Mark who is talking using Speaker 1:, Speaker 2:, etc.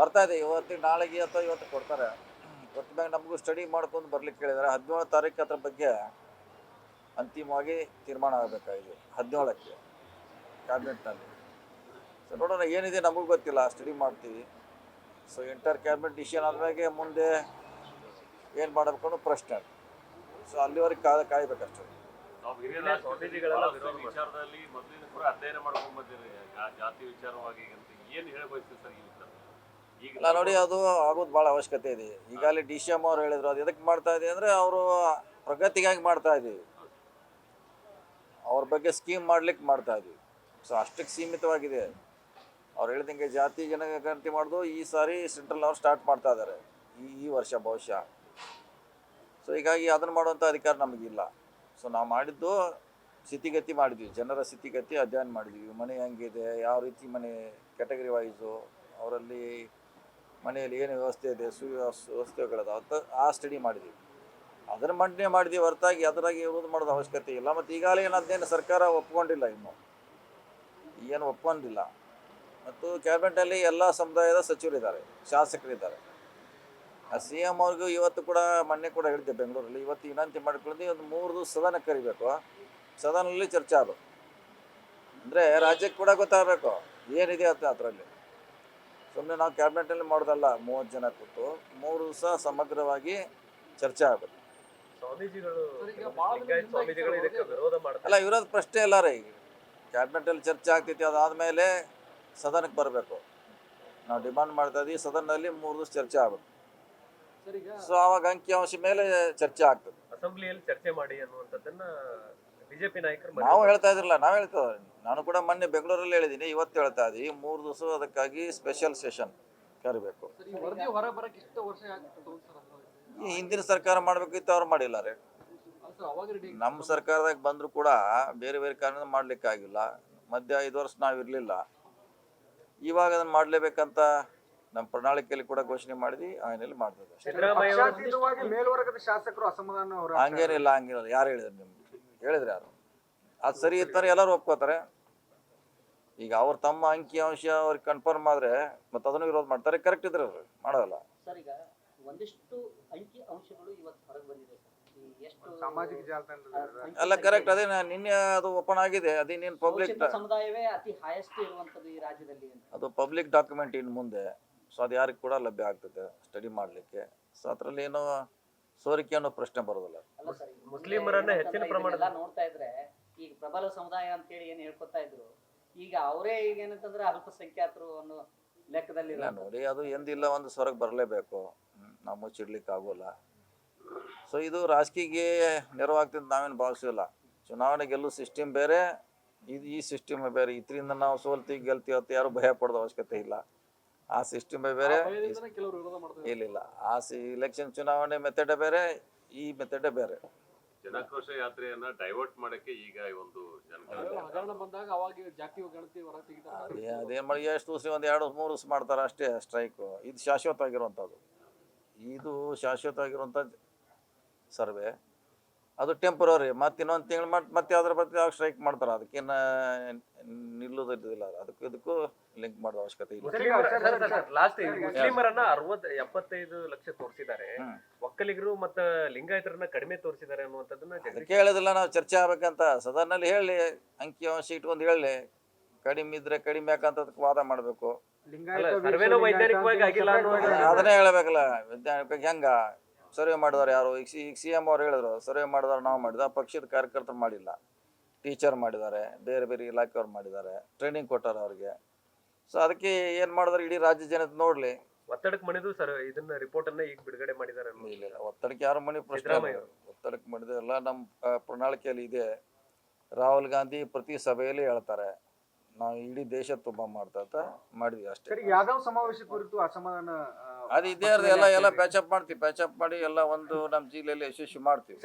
Speaker 1: ಬರ್ತಾ ಇದೆ ಇವತ್ತಿಗೆ ನಾಳೆಗೆ ಅಥವಾ ಇವತ್ತು ಕೊಡ್ತಾರೆ. ಇವತ್ತಿನ ಮ್ಯಾಗ ನಮಗೂ ಸ್ಟಡಿ ಮಾಡ್ಕೊಂಡು ಬರ್ಲಿಕ್ಕೆ ಕೇಳಿದ್ರೆ. ಹದಿನೇಳು ತಾರೀಕು ಅದ್ರ ಬಗ್ಗೆ ಅಂತಿಮವಾಗಿ ತೀರ್ಮಾನ ಆಗಬೇಕಾಗಿದೆ ಹದಿನೇಳಕ್ಕೆ ಕ್ಯಾಬಿನೆಟ್ನಲ್ಲಿ ಸೊ ನೋಡೋಣ ಏನಿದೆ ನಮಗೂ ಗೊತ್ತಿಲ್ಲ. ಸ್ಟಡಿ ಮಾಡ್ತೀವಿ. ಸೊ ಇಂಟರ್ ಕ್ಯಾಬಿನೆಟ್ ಡಿಸಿಷನ್ ಆದ್ಮೇಲೆ ಮುಂದೆ ಏನು ಮಾಡಬೇಕು ಅನ್ನೋ ಪ್ರಶ್ನೆ. ಸೊ ಅಲ್ಲಿವರೆಗೆ ಕಾದ ಕಾಯ್ಬೇಕಷ್ಟೇ.
Speaker 2: ನಾವು ಹಿರಿಯ
Speaker 3: ಸ್ವಾಮೀಜಿಗಳೆಲ್ಲ
Speaker 2: ವಿಚಾರದಲ್ಲಿ ಮೊದಲಿನ ಕೂಡ ಅಧ್ಯಯನ ಮಾಡ್ಕೊಂಡ್ ಬಂದಿರಿ. ಜಾತಿ ವಿಚಾರವಾಗಿ ಅಂತ ಏನ್ ಹೇಳಬಯಸ್ತೀವಿ ಸರ್ ಈ ವಿಚಾರ
Speaker 1: ಇಲ್ಲ ನೋಡಿ ಅದು ಆಗೋದು ಭಾಳ ಅವಶ್ಯಕತೆ ಇದೆ. ಈಗಾಗಲೇ ಡಿ ಸಿ ಎಂ ಅವ್ರು ಹೇಳಿದ್ರು, ಅದು ಎದಕ್ಕೆ ಮಾಡ್ತಾ ಇದೆ ಅಂದರೆ ಅವರು ಪ್ರಗತಿಗಾಗಿ ಮಾಡ್ತಾ ಇದ್ದೀವಿ ಅವ್ರ ಬಗ್ಗೆ ಸ್ಕೀಮ್ ಮಾಡ್ಲಿಕ್ಕೆ ಮಾಡ್ತಾ ಇದ್ದೀವಿ ಸೊ ಅಷ್ಟಕ್ಕೆ ಸೀಮಿತವಾಗಿದೆ. ಅವ್ರು ಹೇಳಿದಂಗೆ ಜಾತಿ ಜನಗಣತಿ ಮಾಡೋದು ಈ ಸಾರಿ ಸೆಂಟ್ರಲ್ ಅವ್ರು ಸ್ಟಾರ್ಟ್ ಮಾಡ್ತಾ ಇದ್ದಾರೆ ಈ ಈ ವರ್ಷ ಬಹುಶಃ. ಸೊ ಹೀಗಾಗಿ ಅದನ್ನು ಮಾಡುವಂಥ ಅಧಿಕಾರ ನಮಗಿಲ್ಲ. ಸೊ ನಾವು ಮಾಡಿದ್ದು ಸ್ಥಿತಿಗತಿ ಮಾಡಿದ್ವಿ. ಜನರ ಸ್ಥಿತಿಗತಿ ಅಧ್ಯಯನ ಮಾಡಿದ್ವಿ. ಮನೆ ಹೆಂಗಿದೆ, ಯಾವ ರೀತಿ ಮನೆ ಕ್ಯಾಟಗರಿ ವೈಸು ಅವರಲ್ಲಿ ಮನೆಯಲ್ಲಿ ಏನು ವ್ಯವಸ್ಥೆ ಇದೆ ಸುವ್ಯವಸ್ಥೆಗಳದ ಅಂತ ಆ ಸ್ಟಡಿ ಮಾಡಿದ್ವಿ. ಅದನ್ನು ಮಂಡನೆ ಮಾಡಿದ್ವಿ, ಹೊರತಾಗಿ ಅದರಾಗಿ ವಿರೋಧ ಮಾಡೋದು ಅವಶ್ಯಕತೆ ಇಲ್ಲ. ಮತ್ತು ಈಗಾಗಲೇ ಏನು ಸರ್ಕಾರ ಒಪ್ಕೊಂಡಿಲ್ಲ ಇನ್ನು. ಏನು ಒಪ್ಕೊಂಡಿಲ್ಲ. ಮತ್ತು ಕ್ಯಾಬಿನೆಟಲ್ಲಿ ಎಲ್ಲ ಸಮುದಾಯದ ಸಚಿವರಿದ್ದಾರೆ, ಶಾಸಕರಿದ್ದಾರೆ. ಸಿ ಎಂ ಅವ್ರಿಗೂ ಇವತ್ತು ಕೂಡ ಮೊನ್ನೆ ಕೂಡ ಹೇಳಿದ್ದೆ ಬೆಂಗಳೂರಲ್ಲಿ, ಇವತ್ತು ವಿನಂತಿ ಮಾಡ್ಕೊಳ್ಳಿ ಒಂದು ಮೂರು ದಿವಸ ಸದನ ಕರಿಬೇಕು. ಸದನಲ್ಲಿ ಚರ್ಚೆ ಅದು ಅಂದರೆ ರಾಜ್ಯಕ್ಕೆ ಕೂಡ ಗೊತ್ತಾಗಬೇಕು. ಏನಿದೆ ಅಂತ ಅದರಲ್ಲಿ? ಸುಮ್ಮನೆ ನಾವು ಕ್ಯಾಬಿನೆಟಲ್ಲಿ ಮಾಡೋದಲ್ಲ ಮೂವತ್ತು ಜನ ಕೂತು ಮೂರು ದಿವಸ ಸಮಗ್ರವಾಗಿ ಚರ್ಚೆ
Speaker 3: ಆಗುತ್ತೆ. ವಿರೋಧ
Speaker 1: ಅಲ್ಲ ಇರೋದು ಪ್ರಶ್ನೆ ಇಲ್ಲ ರೀ. ಈಗ ಕ್ಯಾಬಿನೆಟಲ್ಲಿ ಚರ್ಚೆ ಆಗ್ತೈತಿ ಅದಾದಮೇಲೆ ಸದನಕ್ಕೆ ಬರಬೇಕು. ನಾವು ಡಿಮಾಂಡ್ ಮಾಡ್ತಾ ಇದ್ದೀವಿ ಸದನದಲ್ಲಿ ಮೂರು ದಿವಸ ಚರ್ಚೆ ಆಗುತ್ತೆ.
Speaker 4: ಸರ್ ಈಗ
Speaker 1: ಸೊ ಆವಾಗ ಅಂಕಿಅಂಶ ಮೇಲೆ ಚರ್ಚೆ ಆಗ್ತದೆ.
Speaker 3: ಅಸೆಂಬ್ಲಿಯಲ್ಲಿ ಚರ್ಚೆ ಮಾಡಿ ಅನ್ನುವಂಥದ್ದನ್ನ ಬಿಜೆಪಿ ನಾಯಕರು
Speaker 1: ನಾವು ಹೇಳ್ತಾ ಇದ್ರಲ್ಲ ನಾವು ಹೇಳ್ತಾ ನಾನು ಕೂಡ ಮೊನ್ನೆ ಬೆಂಗಳೂರಲ್ಲಿ ಹೇಳಿದ್ದೀನಿ ಇವತ್ತು ಹೇಳ್ತಾ ಇದೀವಿ ಮೂರು ದಿವಸ ಅದಕ್ಕಾಗಿ ಸ್ಪೆಷಲ್ ಸೆಷನ್ ಕರಿಬೇಕು.
Speaker 4: ಸರ್ ಈ ಹೊರ ಬರಕ್ಕೆ ಇಷ್ಟು ವರ್ಷ ಆಗ್ತದೆ ಸರ್
Speaker 1: ಈ ಹಿಂದಿನ ಸರ್ಕಾರ ಮಾಡ್ಬೇಕಿತ್ತು ಅವ್ರು ಮಾಡಿಲ್ಲ ರೀ. ನಮ್ಮ ಸರ್ಕಾರದಾಗ ಬಂದ್ರು ಕೂಡ ಬೇರೆ ಬೇರೆ ಕಾರಣ ಮಾಡಲಿಕ್ಕಾಗಿಲ್ಲ ಮಧ್ಯ ಐದು ವರ್ಷ ನಾವು ಇರಲಿಲ್ಲ. ಇವಾಗ ಅದನ್ನ ಮಾಡ್ಲೇಬೇಕಂತ ನಮ್ಮ ಪ್ರಣಾಳಿಕೆಯಲ್ಲಿ ಕೂಡ ಘೋಷಣೆ ಮಾಡಿದ್ವಿ ಆಮೇಲೆ ಮಾಡ್ತದೆ
Speaker 5: ಹೊರ
Speaker 1: ಹಂಗೇನಿಲ್ಲ ಹಂಗಿಲ್ಲ ಯಾರು ಹೇಳಿದ್ರು ನಿಮ್ಗೆ? ಹೇಳಿದ್ರೆ ಯಾರು? ಅದು ಸರಿ ಇರ್ತಾರೆ ಎಲ್ಲರೂ ಒಪ್ಕೋತಾರೆ. ಈಗ ಅವ್ರ ತಮ್ಮ ಅಂಕಿ ಅಂಶ ಅವ್ರಿಗೆ ಕನ್ಫರ್ಮ್ ಆದ್ರೆ ಮತ್ತೆ ಅದನ್ನು ವಿರೋಧ ಮಾಡ್ತಾರೆ. ಕರೆಕ್ಟ್ ಇದ್ರೆ ಅವ್ರು ಮಾಡೋಲ್ಲ
Speaker 6: ಸರ್ ಈಗ ಒಂದಿಷ್ಟು ಅಂಕಿ ಅಂಶಗಳು ಇವತ್ತು ಹೊರಗೆ ಬಂದಿದೆ
Speaker 5: ಸಾಮಾಜಿಕ ಜಾಲತಾಣದಲ್ಲಿ
Speaker 1: ಅಲ್ಲ ಕರೆಕ್ಟ್ ಅದೇ ನಾ- ನಿನ್ನೆ ಅದು ಓಪನ್ ಆಗಿದೆ. ಅದೇನೇನು ಪಬ್ಲಿಕ್
Speaker 6: ಶೋಷಿತ ಸಮುದಾಯವೇ ಅತಿ ಹೈಯೆಸ್ಟ್ ಇರುವಂತದ್ದು ಈ ರಾಜ್ಯದಲ್ಲಿ ಅಂತ.
Speaker 1: ಅದು ಪಬ್ಲಿಕ್ ಡಾಕ್ಯುಮೆಂಟ್ ಇನ್ನು ಮುಂದೆ. ಸೊ ಅದು ಯಾರಿಗೆ ಕೂಡ ಲಭ್ಯ ಆಗ್ತದೆ ಸ್ಟಡಿ ಮಾಡಲಿಕ್ಕೆ. ಸೊ ಅದರಲ್ಲಿ ಏನೋ ಸೋರಿಕೆ ಅನ್ನೋ ಪ್ರಶ್ನೆ ಬರೋದಿಲ್ಲ.
Speaker 3: ಮುಸ್ಲಿಮರನ್ನ ಹೆಚ್ಚಿನ ಪ್ರಮಾಣದ-
Speaker 6: ನೋಡ್ತಾ ಇದ್ರೆ ಈಗ ಪ್ರಬಲ ಸಮುದಾಯ ಅಂತ ಹೇಳಿ ಏನ್ ಹೇಳ್ಕೊತಾ ಇದ್ರು ಈಗ ಅವರೇ ಈಗ ಏನಂತಂದ್ರೆ ಅಲ್ಪಸಂಖ್ಯಾತರು ಅನ್ನೋ ಲೆಕ್ಕದಲ್ಲಿ
Speaker 1: ಇಲ್ಲ ನೋಡಿ ಅದು ಎಂದಿಲ್ಲ ಒಂದು ಸ್ವರಕ್ಕೆ ಬರಲೇಬೇಕು. ನಾವು ಮುಚ್ಚಿಡ್ಲಿಕ್ಕೆ ಆಗೋಲ್ಲ. ಸೊ ಇದು ರಾಜಕೀಯಕ್ಕೆ ನೆರವಾಗ್ತಿದ್ ನಾವೇನು ಭಾವಿಸಿಲ್ಲ ಚುನಾವಣೆ ಗೆಲ್ಲೋ ಸಿಸ್ಟಮ್ ಬೇರೆ ಇದು ಈ ಸಿಸ್ಟಮ್ ಬೇರೆ. ಇದರಿಂದ ನಾವು ಸೋಲ್ತೀವಿ ಗೆಲ್ತೀವಿ ಅಂತ ಯಾರು ಭಯ ಪಡೋದು ಅವಶ್ಯಕತೆ ಇಲ್ಲ. ಆ ಸಿಸ್ಟಮ್ ಬೇರೆ ಇಲ್ಲ ಇಲ್ಲ ಆ ಸಿ ಇಲೆಕ್ಷನ್ ಚುನಾವಣೆ ಮೆಥಡೇ ಬೇರೆ ಈ ಮೆಥಡೇ ಬೇರೆ.
Speaker 2: ಜನಾಕ್ರೋಶ ಯಾತ್ರೆಯನ್ನ ಡೈವರ್ಟ್ ಮಾಡಕ್ಕೆ ಈಗ ಈ ಒಂದು ಜನಗಣತಿ
Speaker 4: ಹಗರಣ ಬಂದಾಗ ಅವಾಗ ಜಾತಿ ಗಣತಿ ಹೊರ ತೆಗಿತಾರೆ.
Speaker 1: ಅದೇ ಮಳಿಗೆ ಮಾಡಿ ಎಷ್ಟು ದಿವಸ ಒಂದು ಎರಡು ಮೂರು ದಿವಸ ಮಾಡ್ತಾರೆ ಅಷ್ಟೇ ಸ್ಟ್ರೈಕ್ ಇದು ಶಾಶ್ವತವಾಗಿರುವಂಥದ್ದು ಇದು ಶಾಶ್ವತವಾಗಿರುವಂಥ ಸರ್ವೆ. ಅದು ಟೆಂಪ್ರವರಿ ಮತ್ತೆ ಇನ್ನೊಂದು ತಿಂಗಳು ಮಾಡಿ ಮತ್ತೆ ಅದ್ರ ಬಗ್ಗೆ ಯಾವಾಗ ಸ್ಟ್ರೈಕ್ ಮಾಡ್ತಾರೆ. ಅದಕ್ಕೇನು ನಿಲ್ಲೋದಿಲ್ಲ ಅದಕ್ಕೂ ಇದಕ್ಕೂ ಲಿಂಕ್ ಮಾಡೋ ಅವಶ್ಯಕತೆ ಇಲ್ಲ.
Speaker 3: ಲಾಸ್ಟ್ ಮುಸ್ಲಿಮರನ್ನ ಅರವತ್ ಎಪ್ಪತ್ತೈದು ಲಕ್ಷ ತೋರಿಸಿದ್ದಾರೆ. ಒಕ್ಕಲಿಗರು ಮತ್ತ ಲಿಂಗಾಯತರನ್ನ ಕಡಿಮೆ ತೋರಿಸಿದ್ದಾರೆ ಅನ್ನುವಂಥದ್ದನ್ನ ಕೇಳೋದಿಲ್ಲ
Speaker 1: ಅದಕ್ಕೆ ಹೇಳೋದಿಲ್ಲ ನಾವು ಚರ್ಚೆ ಆಗ್ಬೇಕಂತ. ಸದನಲ್ಲಿ ಹೇಳಿ ಅಂಕಿಅಂಶ ಇಟ್ಕೊಂಡು ಹೇಳಿ. ಕಡಿಮೆ ಇದ್ರೆ ಕಡಿಮೆ ಯಾಕಂತ ಅದಕ್ಕೆ ವಾದ ಮಾಡಬೇಕು.
Speaker 3: ವೈಜ್ಞಾನಿಕವಾಗಿ
Speaker 1: ಅದನ್ನೇ ಹೇಳಬೇಕಲ್ಲ ವೈಜ್ಞಾನಿಕ ಹೆಂಗ? ಸರ್ವೆ ಮಾಡಿದವ್ರು ಯಾರು? ಈಗ ಸಿ ಈಗ ಸಿ ಎಂ ಅವ್ರು ಹೇಳಿದ್ರು ಸರ್ವೆ ಮಾಡಿದವ್ರು ನಾವು ಮಾಡಿದ ಪಕ್ಷದ ಕಾರ್ಯಕರ್ತರು ಮಾಡಿಲ್ಲ. ಟೀಚರ್ ಮಾಡಿದ್ದಾರೆ ಬೇರೆ ಬೇರೆ ಇಲಾಖೆಯವ್ರು ಮಾಡಿದ್ದಾರೆ ಟ್ರೈನಿಂಗ್ ಕೊಟ್ಟಾರ ಅವ್ರಿಗೆ. ಸೊ ಅದಕ್ಕೆ ಏನು ಮಾಡಿದ್ರೆ? ಇಡೀ ರಾಜ್ಯ ಜನತೆ ನೋಡಲಿ.
Speaker 3: ಒತ್ತಡಕ್ಕೆ ಮಣಿದು ಸರ್ ಇದನ್ನ ರಿಪೋರ್ಟ್ ಅನ್ನ ಈಗ ಬಿಡುಗಡೆ ಮಾಡಿದ್ದಾರೆ.
Speaker 1: ಇಲ್ಲ ಒತ್ತಡಕ್ಕೆ ಯಾರು ಮಣಿ ಪ್ರಶ್ನೆ ಇಲ್ಲ. ಒತ್ತಡಕ್ಕೆ ಮಾಡಿದೆ ಎಲ್ಲ ನಮ್ಮ ಪ್ರಣಾಳಿಕೆಯಲ್ಲಿ ಇದೆ. ರಾಹುಲ್ ಗಾಂಧಿ ಪ್ರತಿ ಸಭೆಯಲ್ಲಿ ಹೇಳ್ತಾರೆ. ನಾವು ಇಡೀ ದೇಶ ತುಂಬ ಮಾಡ್ತಾ ಮಾಡಿದ್ವಿ ಅಷ್ಟೇ.
Speaker 5: ಸರಿ ಯಾದವ್ ಸಮಾವೇಶ ಕುರಿತು ಅಸಮಾಧಾನ ಆ,
Speaker 1: ಅದು ಇದೇ ಎಲ್ಲ ಎಲ್ಲ ಪ್ಯಾಚಪ್ ಮಾಡ್ತೀವಿ ಪ್ಯಾಚಪ್ ಮಾಡಿ ಎಲ್ಲ ಒಂದು ನಮ್ಮ ಜಿಲ್ಲೆಯಲ್ಲಿ ಯಶಸ್ವಿ ಮಾಡ್ತೀವಿ.